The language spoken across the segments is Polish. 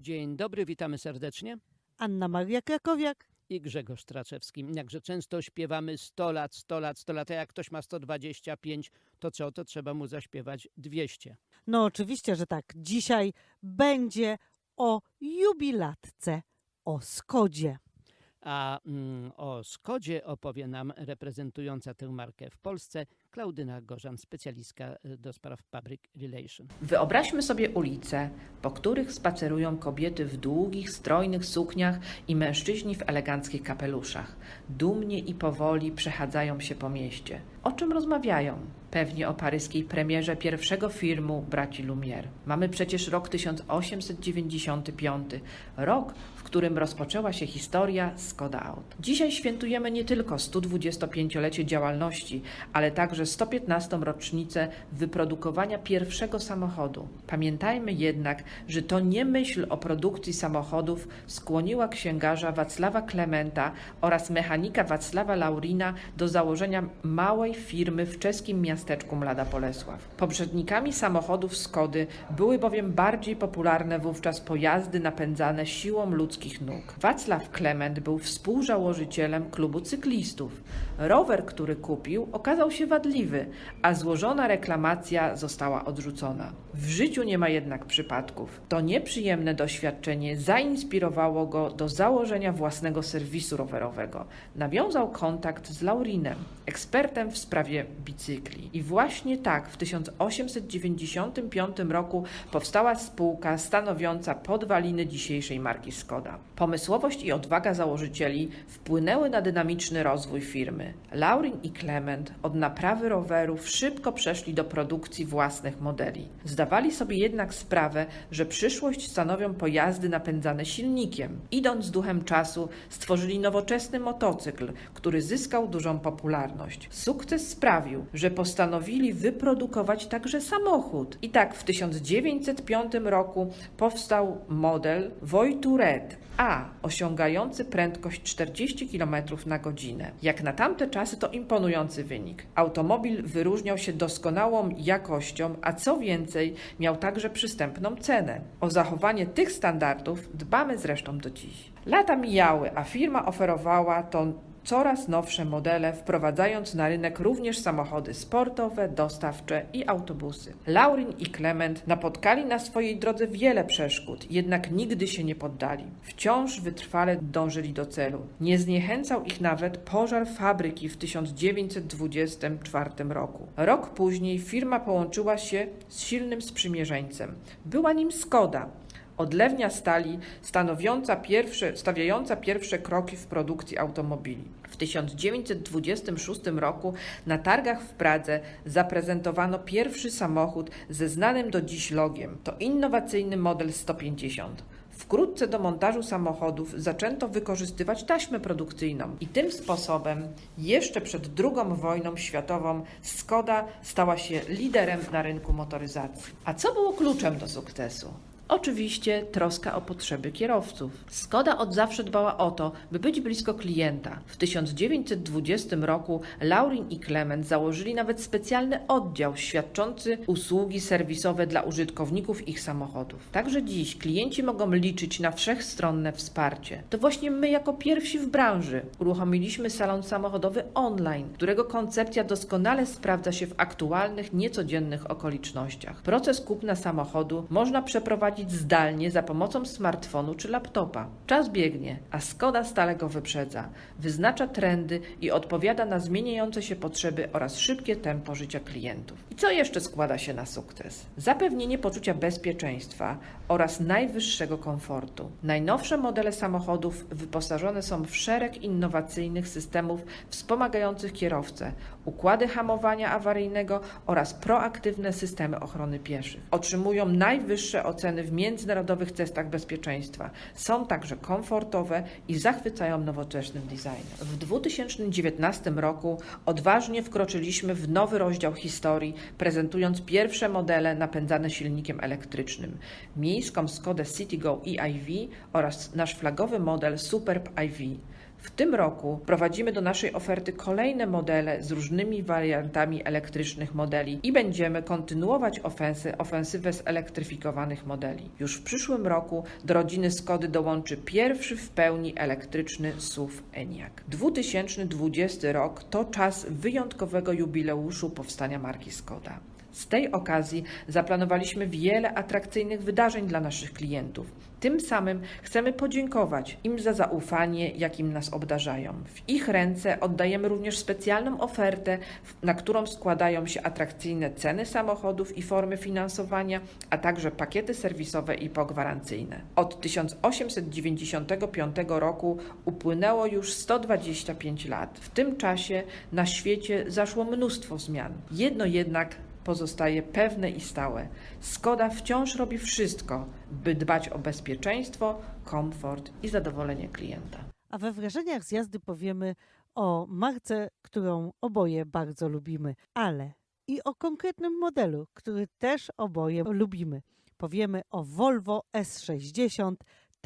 Dzień dobry, witamy serdecznie. Anna Maria Krakowiak. I Grzegorz Traczewski. Jakże często śpiewamy 100 lat, 100 lat, 100 lat, a jak ktoś ma 125, to co, to trzeba mu zaśpiewać 200. No oczywiście, że tak. Dzisiaj będzie o jubilatce, o Skodzie. A mm, o Skodzie opowie nam reprezentująca tę markę w Polsce Klaudyna Gorzan, specjalistka y, do spraw Public Relation. Wyobraźmy sobie ulice, po których spacerują kobiety w długich, strojnych sukniach i mężczyźni w eleganckich kapeluszach. Dumnie i powoli przechadzają się po mieście. O czym rozmawiają? Pewnie o paryskiej premierze pierwszego filmu braci Lumière. Mamy przecież rok 1895, rok, w którym rozpoczęła się historia Skoda Aut. Dzisiaj świętujemy nie tylko 125-lecie działalności, ale także 115. rocznicę wyprodukowania pierwszego samochodu. Pamiętajmy jednak, że to nie myśl o produkcji samochodów skłoniła księgarza Wacława Klementa oraz mechanika Wacława Laurina do założenia małej firmy w czeskim miasteczku Mlada Bolesław. Poprzednikami samochodów Skody były bowiem bardziej popularne wówczas pojazdy napędzane siłą ludzkich nóg. Wacław Klement był współzałożycielem klubu cyklistów. Rower, który kupił, okazał się wadliwy, a złożona reklamacja została odrzucona. W życiu nie ma jednak przypadków. To nieprzyjemne doświadczenie zainspirowało go do założenia własnego serwisu rowerowego. Nawiązał kontakt z Laurinem, ekspertem w sprawie bicykli. I właśnie tak w 1895 roku powstała spółka stanowiąca podwaliny dzisiejszej marki Skoda. Pomysłowość i odwaga założycieli wpłynęły na dynamiczny rozwój firmy. Laurin i Clement od naprawy rowerów szybko przeszli do produkcji własnych modeli. Zdawali sobie jednak sprawę, że przyszłość stanowią pojazdy napędzane silnikiem. Idąc z duchem czasu, stworzyli nowoczesny motocykl, który zyskał dużą popularność. Sukces sprawił, że postanowili wyprodukować także samochód. I tak w 1905 roku powstał model Voitured A, osiągający prędkość 40 km na godzinę. Jak na tamte czasy to imponujący wynik. Automobil wyróżniał się doskonałą jakością, a co więcej, miał także przystępną cenę. O zachowanie tych standardów dbamy zresztą do dziś. Lata mijały, a firma oferowała to coraz nowsze modele, wprowadzając na rynek również samochody sportowe, dostawcze i autobusy. Laurin i Clement napotkali na swojej drodze wiele przeszkód, jednak nigdy się nie poddali. Wciąż wytrwale dążyli do celu. Nie zniechęcał ich nawet pożar fabryki w 1924 roku. Rok później firma połączyła się z silnym sprzymierzeńcem. Była nim Skoda, odlewnia stali stanowiąca pierwsze, stawiająca pierwsze kroki w produkcji automobili. W 1926 roku na targach w Pradze zaprezentowano pierwszy samochód ze znanym do dziś logiem. To innowacyjny model 150. Wkrótce do montażu samochodów zaczęto wykorzystywać taśmę produkcyjną i tym sposobem jeszcze przed II wojną światową Skoda stała się liderem na rynku motoryzacji. A co było kluczem do sukcesu? Oczywiście troska o potrzeby kierowców. Skoda od zawsze dbała o to, by być blisko klienta. W 1920 roku Laurin i Clement założyli nawet specjalny oddział świadczący usługi serwisowe dla użytkowników ich samochodów. Także dziś klienci mogą liczyć na wszechstronne wsparcie. To właśnie my jako pierwsi w branży uruchomiliśmy salon samochodowy online, którego koncepcja doskonale sprawdza się w aktualnych, niecodziennych okolicznościach. Proces kupna samochodu można przeprowadzić zdalnie za pomocą smartfonu czy laptopa. Czas biegnie, a Skoda stale go wyprzedza, wyznacza trendy i odpowiada na zmieniające się potrzeby oraz szybkie tempo życia klientów. I co jeszcze składa się na sukces? Zapewnienie poczucia bezpieczeństwa oraz najwyższego komfortu. Najnowsze modele samochodów wyposażone są w szereg innowacyjnych systemów wspomagających kierowcę, układy hamowania awaryjnego oraz proaktywne systemy ochrony pieszych. Otrzymują najwyższe oceny w międzynarodowych testach bezpieczeństwa. Są także komfortowe i zachwycają nowoczesnym designem. W 2019 roku odważnie wkroczyliśmy w nowy rozdział historii, prezentując pierwsze modele napędzane silnikiem elektrycznym. Miejską Skodę Citigo e-iV oraz nasz flagowy model Superb iV. W tym roku prowadzimy do naszej oferty kolejne modele z różnymi wariantami elektrycznych modeli i będziemy kontynuować ofensy, ofensywę zelektryfikowanych modeli. Już w przyszłym roku do rodziny Skody dołączy pierwszy w pełni elektryczny SUV Enyaq. 2020 rok to czas wyjątkowego jubileuszu powstania marki Skoda. Z tej okazji zaplanowaliśmy wiele atrakcyjnych wydarzeń dla naszych klientów. Tym samym chcemy podziękować im za zaufanie, jakim nas obdarzają. W ich ręce oddajemy również specjalną ofertę, na którą składają się atrakcyjne ceny samochodów i formy finansowania, a także pakiety serwisowe i pogwarancyjne. Od 1895 roku upłynęło już 125 lat. W tym czasie na świecie zaszło mnóstwo zmian. Jedno jednak pozostaje pewne i stałe. Skoda wciąż robi wszystko, by dbać o bezpieczeństwo, komfort i zadowolenie klienta. A we wrażeniach z jazdy powiemy o marce, którą oboje bardzo lubimy, ale i o konkretnym modelu, który też oboje lubimy. Powiemy o Volvo S60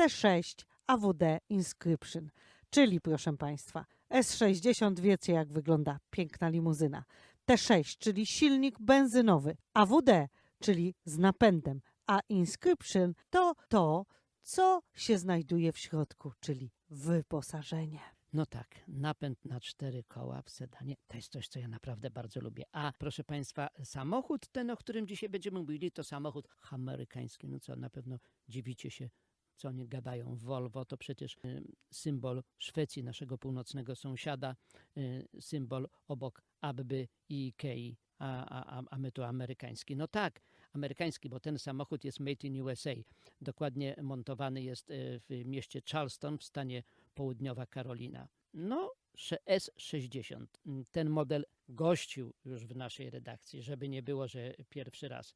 T6 AWD Inscription, czyli proszę Państwa, S60 wiecie jak wygląda piękna limuzyna. T6, czyli silnik benzynowy, AWD, czyli z napędem, a Inscription to to, co się znajduje w środku, czyli wyposażenie. No tak, napęd na cztery koła w sedanie to jest coś, co ja naprawdę bardzo lubię. A proszę Państwa, samochód ten, o którym dzisiaj będziemy mówili, to samochód amerykański. No co, na pewno dziwicie się, co oni gadają. Volvo to przecież y, symbol Szwecji, naszego północnego sąsiada, y, symbol obok Abby i Ikei, a, a, a- my tu amerykański. No tak, amerykański, bo ten samochód jest made in USA. Dokładnie montowany jest y, w mieście Charleston w stanie Południowa Karolina. No, sze- S60. Mm, Ten model gościł już w naszej redakcji, żeby nie było, że pierwszy raz.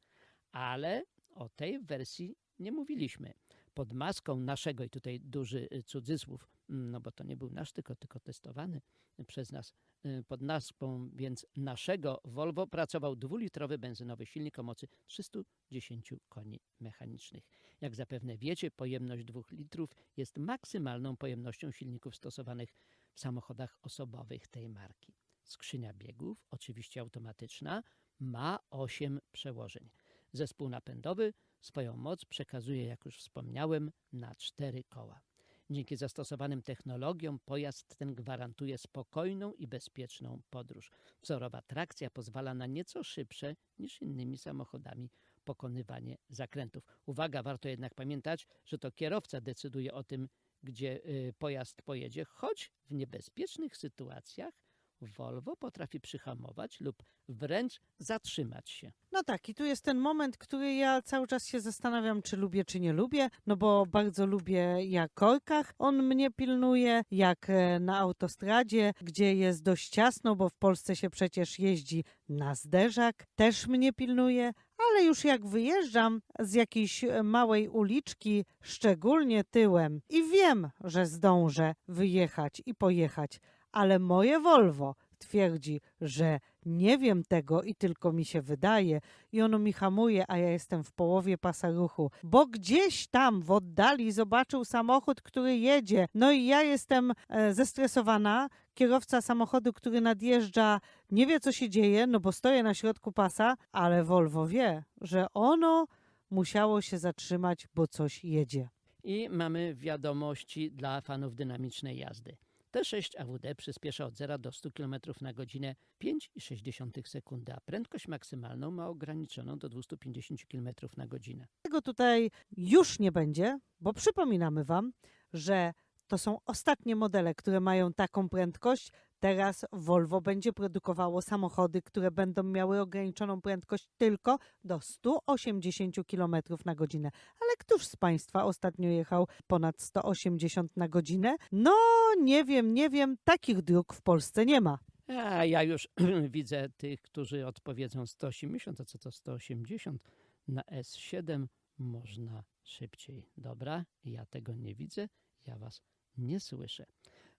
Ale o tej wersji nie mówiliśmy. Pod maską naszego, i tutaj duży y, cudzysłów, mm, no bo to nie był nasz, tylko, tylko testowany przez nas, y, pod maską więc naszego Volvo pracował dwulitrowy benzynowy silnik o mocy 310 koni mechanicznych. Jak zapewne wiecie, pojemność 2 litrów jest maksymalną pojemnością silników stosowanych w samochodach osobowych tej marki. Skrzynia biegów, oczywiście automatyczna, ma 8 przełożeń. Zespół napędowy swoją moc przekazuje, jak już wspomniałem, na 4 koła. Dzięki zastosowanym technologiom pojazd ten gwarantuje spokojną i bezpieczną podróż. Wzorowa trakcja pozwala na nieco szybsze niż innymi samochodami pokonywanie zakrętów. Uwaga, warto jednak pamiętać, że to kierowca decyduje o tym, gdzie y, pojazd pojedzie, choć w niebezpiecznych sytuacjach Volvo potrafi przyhamować lub wręcz zatrzymać się. No tak, i tu jest ten moment, który ja cały czas się zastanawiam, czy lubię, czy nie lubię, no bo bardzo lubię jak korkach on mnie pilnuje, jak e, na autostradzie, gdzie jest dość ciasno, bo w Polsce się przecież jeździ na zderzak, też mnie pilnuje, ale już jak wyjeżdżam z jakiejś e, małej uliczki, szczególnie tyłem, i wiem, że zdążę wyjechać i pojechać, ale moje Volvo twierdzi, że nie wiem tego i tylko mi się wydaje i ono mi hamuje, a ja jestem w połowie pasa ruchu, bo gdzieś tam w oddali zobaczył samochód, który jedzie. No i ja jestem e, zestresowana. Kierowca samochodu, który nadjeżdża, nie wie co się dzieje, no bo stoję na środku pasa, ale Volvo wie, że ono musiało się zatrzymać, bo coś jedzie. I mamy wiadomości dla fanów dynamicznej jazdy. T6 AWD przyspiesza od 0 do 100 km na godzinę 5,6 sekundy, a prędkość maksymalną ma ograniczoną do 250 km na godzinę. Tego tutaj już nie będzie, bo przypominamy Wam, że to są ostatnie modele, które mają taką prędkość. Teraz Volvo będzie produkowało samochody, które będą miały ograniczoną prędkość tylko do 180 km na godzinę. Ale któż z Państwa ostatnio jechał ponad 180 na godzinę? No, nie wiem, nie wiem, takich dróg w Polsce nie ma. A ja już widzę tych, którzy odpowiedzą 180, a co to 180? Na S7 można szybciej. Dobra, ja tego nie widzę, ja Was nie słyszę.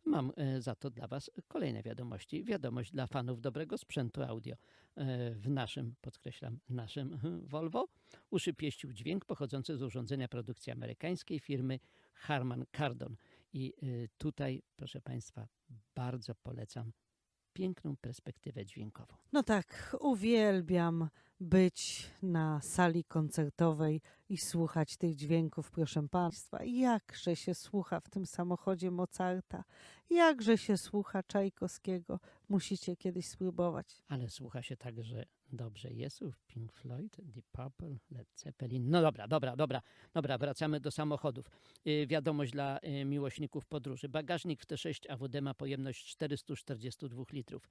Mam e, za to dla Was kolejne wiadomości. Wiadomość dla fanów dobrego sprzętu audio. E, W naszym, podkreślam, naszym Volvo uszy pieścił dźwięk pochodzący z urządzenia produkcji amerykańskiej firmy Harman Kardon. I y, tutaj, proszę Państwa, bardzo polecam piękną perspektywę dźwiękową. No tak, uwielbiam być na sali koncertowej i słuchać tych dźwięków, proszę Państwa. Jakże się słucha w tym samochodzie Mozarta, jakże się słucha Czajkowskiego. Musicie kiedyś spróbować. Ale słucha się także dobrze Jesów, Pink Floyd, Deep Purple, Led Zeppelin. No dobra, dobra, dobra, dobra, wracamy do samochodów. Y, wiadomość dla y, miłośników podróży. Bagażnik w T6 AWD ma pojemność 442 litrów.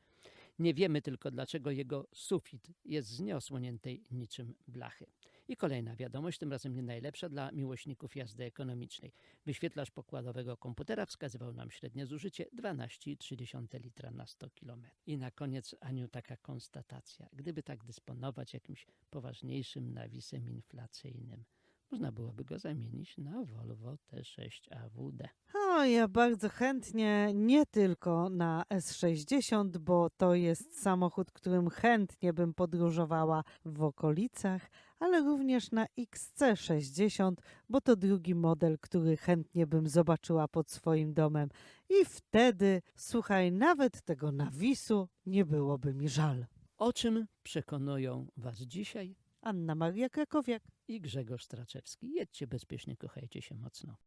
Nie wiemy tylko, dlaczego jego sufit jest z nieosłoniętej niczym blachy. I kolejna wiadomość, tym razem nie najlepsza dla miłośników jazdy ekonomicznej. Wyświetlacz pokładowego komputera wskazywał nam średnie zużycie 12,3 litra na 100 km. I na koniec, Aniu, taka konstatacja. Gdyby tak dysponować jakimś poważniejszym nawisem inflacyjnym, można byłoby go zamienić na Volvo T6 AWD. O, ja bardzo chętnie, nie tylko na S60, bo to jest samochód, którym chętnie bym podróżowała w okolicach, ale również na XC60, bo to drugi model, który chętnie bym zobaczyła pod swoim domem. I wtedy, słuchaj, nawet tego nawisu nie byłoby mi żal. O czym przekonują Was dzisiaj Anna Maria Krakowiak. I Grzegorz Straczewski. Jedźcie bezpiecznie, kochajcie się mocno.